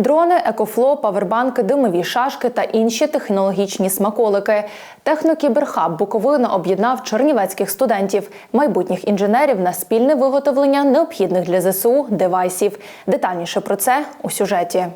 Дрони, екофло, павербанки, димові шашки та інші технологічні смаколики. Технокіберхаб Буковина об'єднав чернівецьких студентів, майбутніх інженерів на спільне виготовлення необхідних для ЗСУ девайсів. Детальніше про це у сюжеті.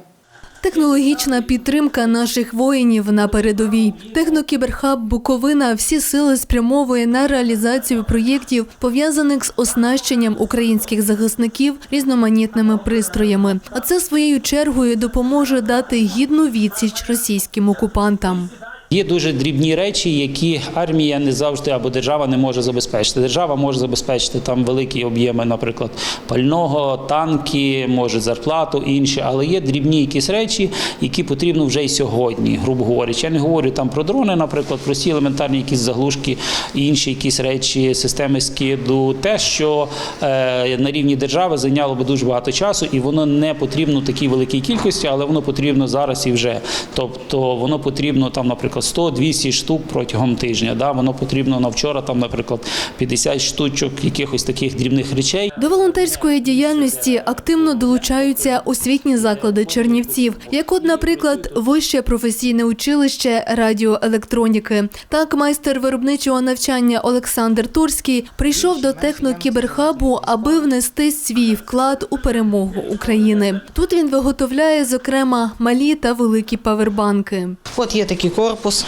Технологічна підтримка наших воїнів на передовій. Технокіберхаб Буковина всі сили спрямовує на реалізацію проєктів, пов'язаних з оснащенням українських захисників різноманітними пристроями. А це своєю чергою допоможе дати гідну відсіч російським окупантам. Є дуже дрібні речі, які армія не завжди або держава не може забезпечити. Держава може забезпечити там великі об'єми, наприклад, пального, танки, може зарплату інші, але є дрібні якісь речі, які потрібно вже й сьогодні, грубо говорячи. Я не говорю там про дрони, наприклад, прості елементарні якісь заглушки, інші якісь речі, системи скиду, те, що е, на рівні держави зайняло би дуже багато часу, і воно не потрібно такій великій кількості, але воно потрібно зараз і вже. Тобто воно потрібно там, наприклад, 100-200 штук протягом тижня. Да? Воно потрібно на вчора, там, наприклад, 50 штучок якихось таких дрібних речей. До волонтерської діяльності активно долучаються освітні заклади Чернівців, як от, наприклад, Вище професійне училище радіоелектроніки. Так, майстер виробничого навчання Олександр Турський прийшов до технокіберхабу, аби внести свій вклад у перемогу України. Тут він виготовляє, зокрема, малі та великі павербанки. От є такий корпус.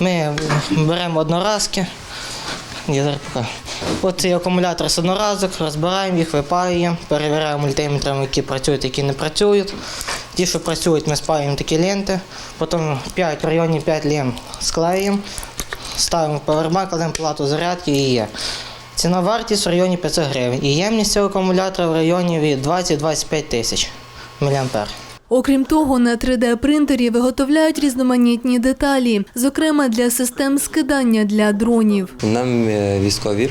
Ми беремо одноразки. Я. От цей акумулятор з одноразок, розбираємо їх, випаюємо, перевіряємо мультиметрами, які працюють, які не працюють. Ті, що працюють, ми спаюємо такі ленти. Потім 5 в районі 5 лент склеїмо, ставимо в павербанк, кладемо плату зарядки і є. Ціна вартість в районі 500 гривень. І ємність цього акумулятора в районі від 20-25 тисяч міліампер. Окрім того, на 3D-принтері виготовляють різноманітні деталі, зокрема для систем скидання для дронів. Нам е, військові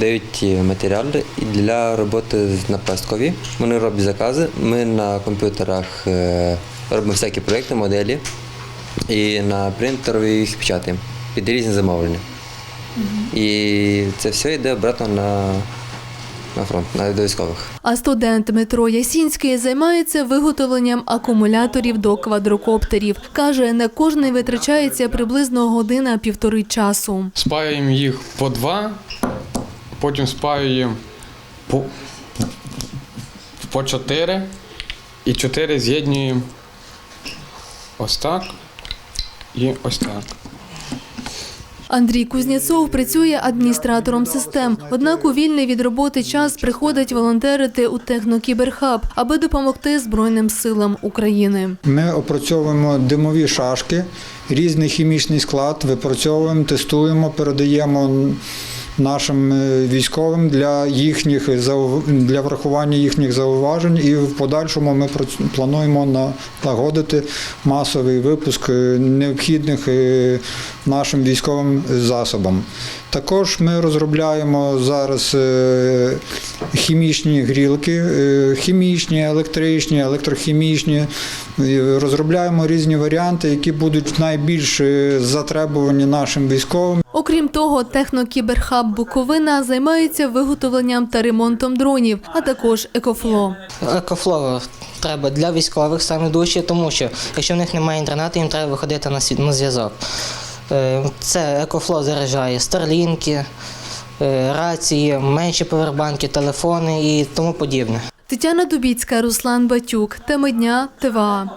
дають е, матеріали для роботи на пасткові. Вони роблять закази. Ми на комп'ютерах е, робимо всякі проекти, моделі і на принтері їх печатаємо під різні замовлення. І це все йде обратно на, на фронт, на до військових. А студент Дмитро Ясінський займається виготовленням акумуляторів до квадрокоптерів. Каже, на кожний витрачається приблизно година-півтори часу. Спаюємо їх по два, потім спаюємо по, по чотири і чотири з'єднуємо ось так і ось так. Андрій Кузнєцов працює адміністратором систем. Однак у вільний від роботи час приходить волонтерити у технокіберхаб, аби допомогти Збройним силам України. Ми опрацьовуємо димові шашки, різний хімічний склад, випрацьовуємо, тестуємо, передаємо нашим е, військовим для їхніх для врахування їхніх зауважень. І в подальшому ми плануємо налагодити масовий випуск е, необхідних е, нашим військовим засобам. Також ми розробляємо зараз хімічні грілки, хімічні, електричні, електрохімічні. Розробляємо різні варіанти, які будуть найбільш затребувані нашим військовим. Окрім того, технокіберхаб Буковина займається виготовленням та ремонтом дронів, а також екофло. Екофло треба для військових саме дужче, тому що якщо в них немає інтернету, їм треба виходити на зв'язок. Е, Це екофло заряджає старлінки, е, рації, менші повербанки, телефони і тому подібне. Тетяна Дубіцька, Руслан Батюк. Теми дня ТВА.